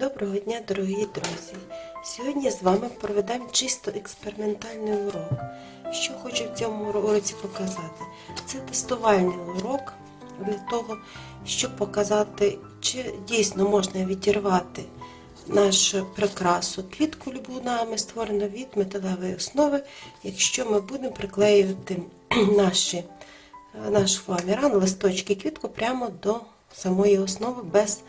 Доброго дня, дорогі друзі! Сьогодні з вами проведемо чисто експериментальний урок. Що хочу в цьому уроці показати? Це тестувальний урок для того, щоб показати, чи дійсно можна відірвати нашу прикрасу квітку любу нами створену від металевої основи, якщо ми будемо приклеювати наші, наш фоаміран, листочки квітку прямо до самої основи без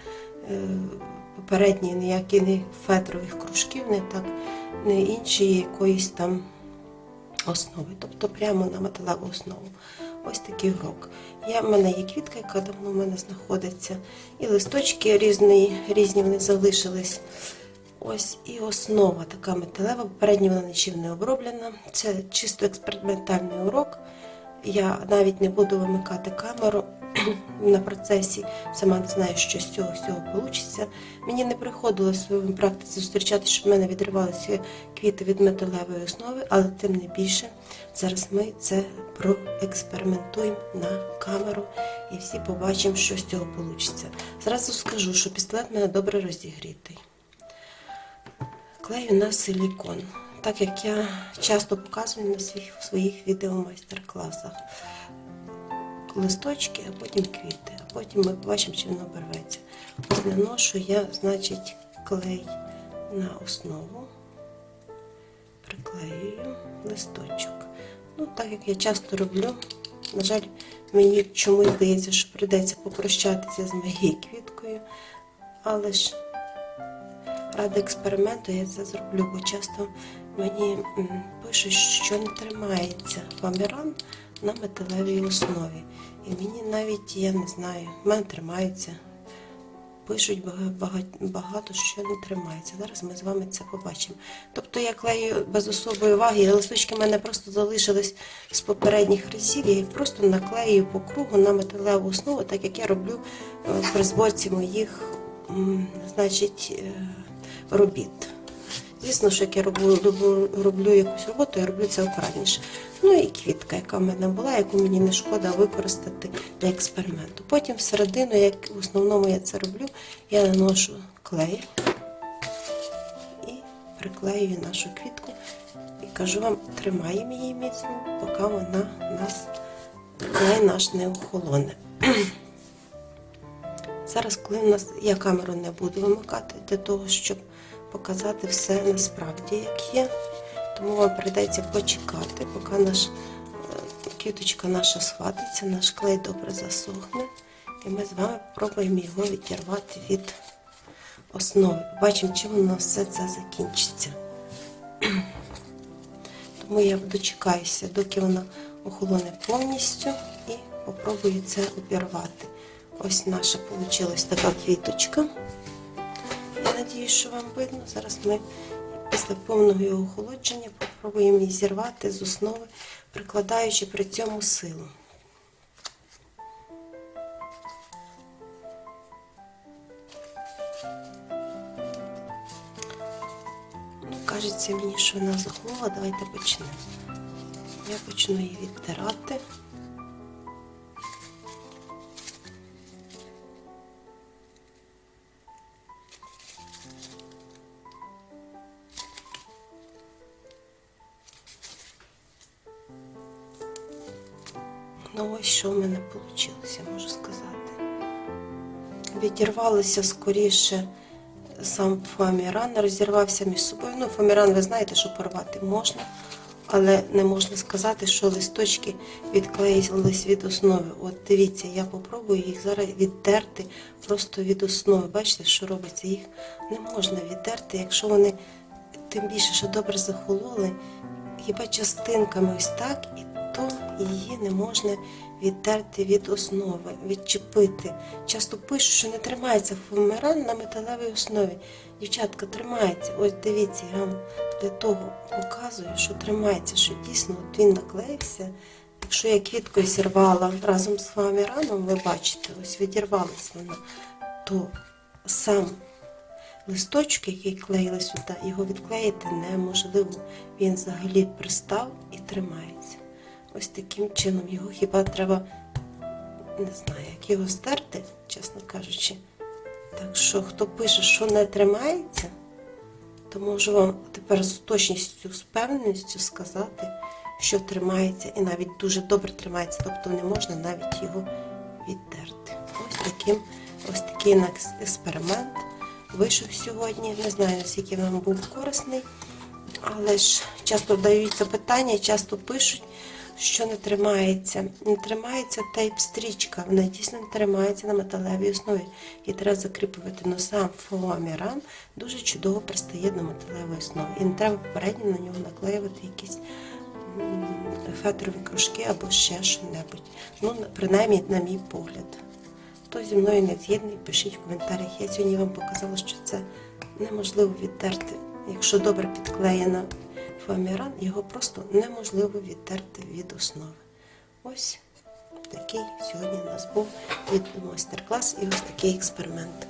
попередньої ніякі не фетрових кружків, не так, не іншої якоїсь там основи. Тобто прямо на металеву основу. Ось такий урок. Я, в мене є квітка, яка давно в мене знаходиться, і листочки різні, різні вони залишились. Ось і основа така металева, попередньо вона нічим не оброблена. Це чисто експериментальний урок. Я навіть не буду вимикати камеру на процесі, сама не знаю, що з цього всього вийде. Мені не приходилось в своїй практиці зустрічати, щоб в мене відривалися квіти від металевої основи, але тим не більше зараз ми це проекспериментуємо на камеру і всі побачимо, що з цього вийде. Зразу скажу, що пістолет мене добре розігрітий. Клею на силікон, так як я часто показую на своїх, своїх відеомайстер-класах. Листочки, а потім квіти, а потім ми побачимо, чи воно береться. Ось наношу я, значить, клей на основу, приклеюю листочок. Ну, так як я часто роблю, на жаль, мені чомусь здається, що прийдеться попрощатися з моєю квіткою, але ж ради експерименту я це зроблю, бо часто мені пишуть, що не тримається фоаміран на металевій основі. І мені навіть, я не знаю, в мене тримається. Пишуть бага- бага- багато, що не тримається. Зараз ми з вами це побачимо. Тобто я клею без особої уваги, листочки в мене просто залишились з попередніх разів, я їх просто наклею по кругу на металеву основу, так як я роблю е, при зборці моїх значить, е, робіт. Звісно, що як я роблю, роблю, роблю якусь роботу, я роблю це акуратніше. Ну і квітка, яка в мене була, яку мені не шкода використати для експерименту. Потім всередину, як в основному я це роблю, я наношу клей і приклеюю нашу квітку. І кажу вам, тримаємо її міцно, поки вона нас клей наш не охолоне. Зараз, коли в нас я камеру не буду вимикати для того, щоб показати все насправді, як є. Тому вам прийдеться почекати, поки наш е, квіточка наша схватиться, наш клей добре засохне. І ми з вами спробуємо його відірвати від основи. Бачимо, чим нас все це закінчиться. Тому я дочекаюся, доки вона охолоне повністю і попробую це обірвати. Ось наша вийшла така квіточка. Я надію, що вам видно. Зараз ми після повного його охолодження попробуємо її зірвати з основи, прикладаючи при цьому силу. Ну, кажеться мені, що вона захолола. Давайте почнемо. Я почну її відтирати. Ну ось що в мене вийшло, можу сказати. Відірвалося скоріше сам фоаміран, розірвався між собою. Ну, фоаміран, ви знаєте, що порвати можна, але не можна сказати, що листочки відклеїлись від основи. От дивіться, я попробую їх зараз відтерти просто від основи. Бачите, що робиться? Їх не можна відтерти, якщо вони тим більше, що добре захололи, хіба частинками ось так, і то її не можна відтерти від основи, відчепити. Часто пишуть, що не тримається фумеран на металевій основі. Дівчатка, тримається. Ось дивіться, я вам для того показую, що тримається, що дійсно от він наклеївся. Якщо я квіткою зірвала разом з фоаміраном, ви бачите, ось відірвалась вона, то сам листочок, який клеїли сюди, його відклеїти неможливо. Він взагалі пристав і тримається. Ось таким чином його хіба треба, не знаю, як його стерти, чесно кажучи. Так що, хто пише, що не тримається, то можу вам тепер з точністю, з певністю сказати, що тримається і навіть дуже добре тримається, тобто не можна навіть його відтерти. Ось таким, ось такий експеримент вийшов сьогодні. Не знаю, наскільки вам був корисний, але ж часто даються питання, часто пишуть, що не тримається. Не тримається тейп-стрічка, вона дійсно не тримається на металевій основі. І треба закріплювати. Но сам фоаміран дуже чудово пристає до металевої основи. І не треба попередньо на нього наклеювати якісь фетрові кружки або ще що-небудь. Ну, принаймні, на мій погляд. Хто зі мною не згідний, пишіть в коментарях. Я сьогодні вам показала, що це неможливо відтерти. Якщо добре підклеєно фоаміран, його просто неможливо відтерти від основи. Ось такий сьогодні у нас був від майстер-клас і ось такий експеримент.